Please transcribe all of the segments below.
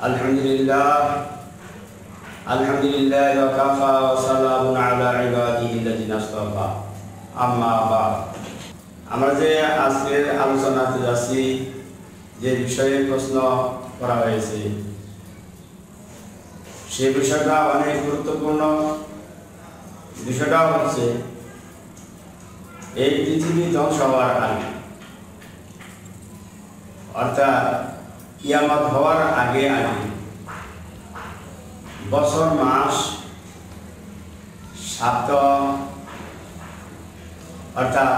الحمد لله الحمد لله وكفى وسلام على عباده الذين اصطفى أما بعد আমরা যে আজকের আলোচনাতে যাচ্ছি যে বিষয়ে প্রশ্ন করা হয়েছে সে বিষয়টা অনেক গুরুত্বপূর্ণ বিষয়টা হচ্ছে এই পৃথিবী ধ্বংস হওয়ার আগে অর্থাৎ কিয়ামত হওয়ার আগে আগে, বছর, মাস সপ্তাহ অর্থাৎ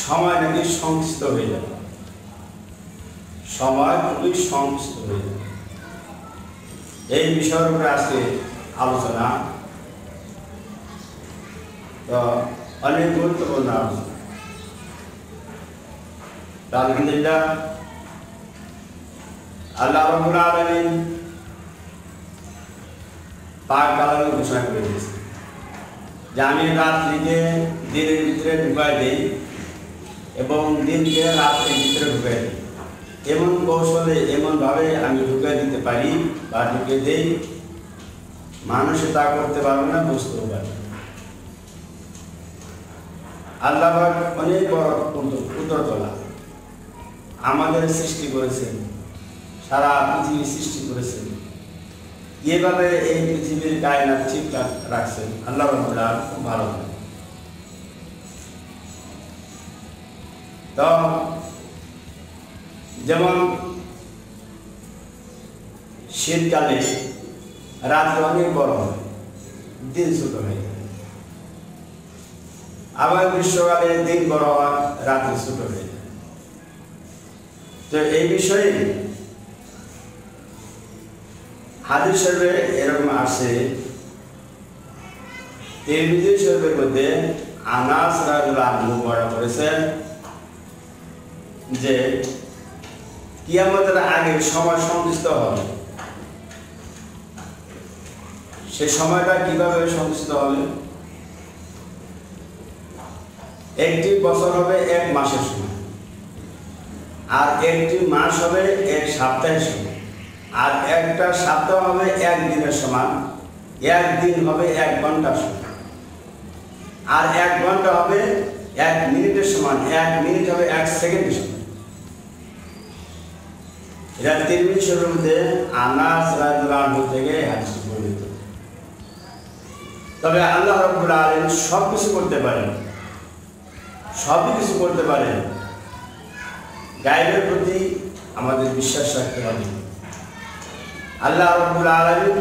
সময় নাকি সংস্থিত হয়ে যাবে সময় খুবই সংস্থিত হয়ে যাবে এই বিষয়ের উপরে আজকে আলোচনা। তো অনেক গুরুত্বপূর্ণ আলোচনা। আলহামদুলিল্লাহ আল্লাহ রবুল আলমিন পাক কালামে ঘোষণা করে দিয়েছে। যে আমি রাত্রিকে দিনের ভিতরে ঢুকাই দিই এবং দিনকে রাত্রির ভিতরে ঢুকাই দিই। এমন কৌশলে, এমনভাবে আমি ঢুকাই দিতে পারি বা ঢুকে দিই, মানুষে তা করতে পারবে না, বুঝতেও পারবে আল্লাহ অনেক বড় কুদরতলা আমাদের সৃষ্টি করেছেন। সারা পৃথিবী সৃষ্টি করেছেন। এভাবে এই পৃথিবীর কায়নাত ঠিক রাখছেন। আল্লাহ রহমুল্লাহ খুব ভালো তো, যেমন শীতকালে রাত অনেক বড় হয়, দিন ছোট হয়ে। যায় আবার গ্রীষ্মকালে দিন বড় হয় রাত্রি ছোট হয়ে। যায় তো এই বিষয়ে হাদিস শরীফে এরকম আসে, তিরমিজি শরীফের মধ্যে আনাস বর্ণনা করেছেন যে, কিয়ামতের আগে সময় সংশ্লিষ্ট হবে। সে সময়টা কীভাবে সংশ্লিষ্ট হবে? একটি বছর হবে এক মাসের সময়, আর একটি মাস হবে এক সপ্তাহের সময়। আর একটা সপ্তাহ হবে এক দিনের সমান। একদিন হবে এক ঘণ্টার সমান। আর এক ঘণ্টা হবে এক মিনিটের সমান। এক মিনিট হবে এক সেকেন্ডের সমান। এটা তিরমিজি শরীফের মধ্যে আনাস রাদিয়াল্লাহু থেকে বর্ণিত। তবে আল্লাহ রাব্বুল আলামিন সব কিছু করতে পারেন। সব কিছু করতে পারেন। গায়েবের প্রতি আমাদের বিশ্বাস রাখতে হবে। আল্লাহ রাব্বুল আলামিন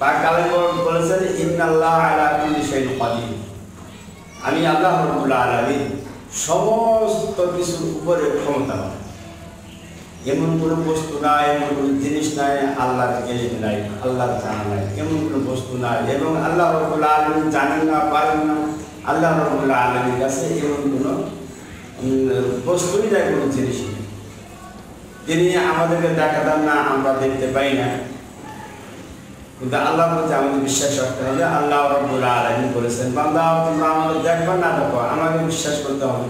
পাক কালাম বলেছেন, ইন্নাল্লাহ আলা কুল্লি শাইইন কাদির। আমি আল্লাহ রাব্বুল আলামিন সমস্ত কিছুর উপরে ক্ষমতাবান এমন কোনো বস্তু নাই, এমন কোনো জিনিস নাই, আল্লাহর এলিম নাই, আল্লাহর জানা নাই, এমন কোনো বস্তু নাই। এবং আল্লাহ রবুল আলমী জানেন না, পারেন না, আল্লাহ রবুল আলমীর কাছে এমন কোনো বস্তুই নাই, কোনো জিনিস তিনি আমাদেরকে দেখা দেন না, আমরা দেখতে পাই না। কিন্তু আল্লাহর প্রতি আমাদের বিশ্বাস রাখতে হবে। আল্লাহ রব্বুল আলমী বলেছেন, বান্দা, তোমরা আমাদের দেখবে না, দেখো, আমাকে বিশ্বাস করতে হবে।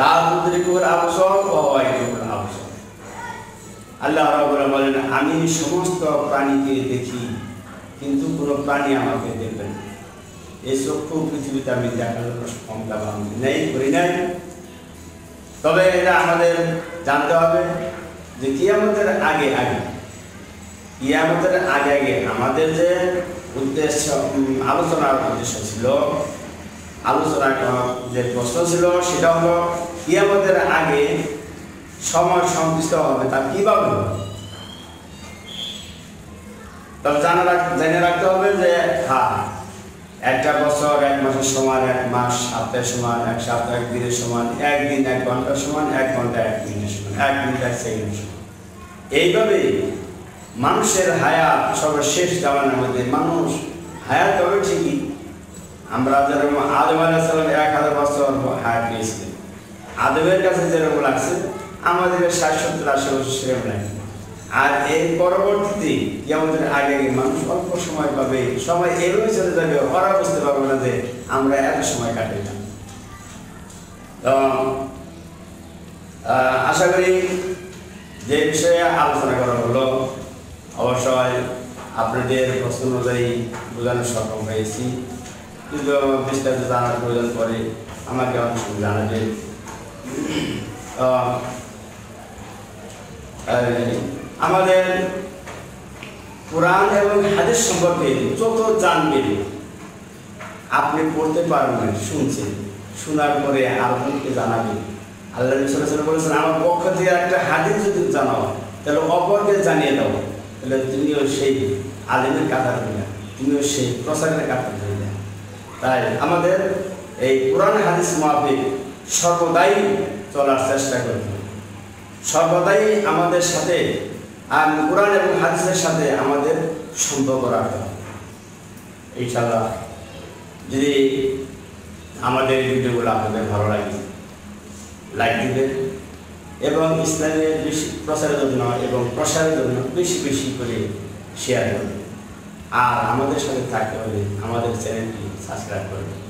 লাল আবসর ও আল্লাহ রাব্বুল বলেন, আমি সমস্ত প্রাণীকে দেখি, কিন্তু কোনো প্রাণী আমাকে দেখবে না। এই চক্ষু পৃথিবীতে আমি দেখার ক্ষমতা নেই, করি নাই। তবে এটা আমাদের জানতে হবে যে কিয়ামতের আগে আগে, কিয়ামতের আগে আগে আমাদের যে উদ্দেশ্য আলোচনার উদ্দেশ্য ছিল আলোচনা যে প্রশ্ন ছিল, সেটা হলো কিয়ামতের আগে সময় সংশ্লিষ্ট হবে তা কীভাবে তবে জানা জেনে রাখতে হবে যে হ্যাঁ একটা বছর, এক মাসের সমান, এক মাস, সপ্তাহের সমান, এক সপ্তাহ, এক দিনের সমান একদিন এক ঘণ্টার সমান, এক ঘণ্টা, এক মিনিটের সমান, এক মিনিট, এক সেকেন্ডের সমান। এইভাবে মানুষের হায়াত সর্বশেষ জামানের মধ্যে, মানুষ হায়াত তবে ঠিকই। আমরা যেরকম আদম আলাহিসাল্লাম এক হাজার বছর হায়াত পেয়েছিলেন। আদমের কাছে যেরকম লাগছে, আমাদের ষাট সত্তর আশি বছর সেরকম লাগে আর এর পরবর্তীতে আমাদের আগে মানুষ অল্প সময় পাবে সময় এভাবে চলে যাবে ওরা বুঝতে পারবে না যে আমরা এত সময় কাটাই না তো আশা করি যে বিষয়ে আলোচনা করা হলো। অবশ্যই আপনাদের প্রশ্ন অনুযায়ী বোঝানো সক্ষম হয়েছি। কিন্তু বিস্তারিত জানার প্রয়োজন পরে আমাকে অনেক সময় এই, আমাদের কোরআন এবং হাদিস সম্পর্কে যত জানবেন, আপনি পড়তে পারবেন, শুনছেন। শোনার পরে আরেকজনকে জানাবেন। আল্লাহ ওয়াসাল্লাম বলেছেন আমার পক্ষ থেকে একটা হাদিস যদি জানাও, তাহলে অপরকে জানিয়ে দাও। তাহলে তুমিও সেই আলিমের কাতার না। তুমিও সেই প্রচারের কাতার না। তাই আমাদের এই কোরআন হাদিস মাফিক সর্বদাই চলার চেষ্টা করতে হবে। সর্বদাই আমাদের সাথে আর কোরআন এবং হাদিসের সাথে আমাদের সম্পর্ক রাখতে হবে। ইনশাল্লাহ যদি আমাদের ভিডিওগুলো আপনাদের ভালো লাগে লাইক দিবেন এবং ইসলামের বেশি প্রচারের জন্য এবং প্রসারের জন্য বেশি বেশি করে শেয়ার করবেন। আর আমাদের সাথে থাকতে হলে আমাদের চ্যানেলটি সাবস্ক্রাইব করবেন।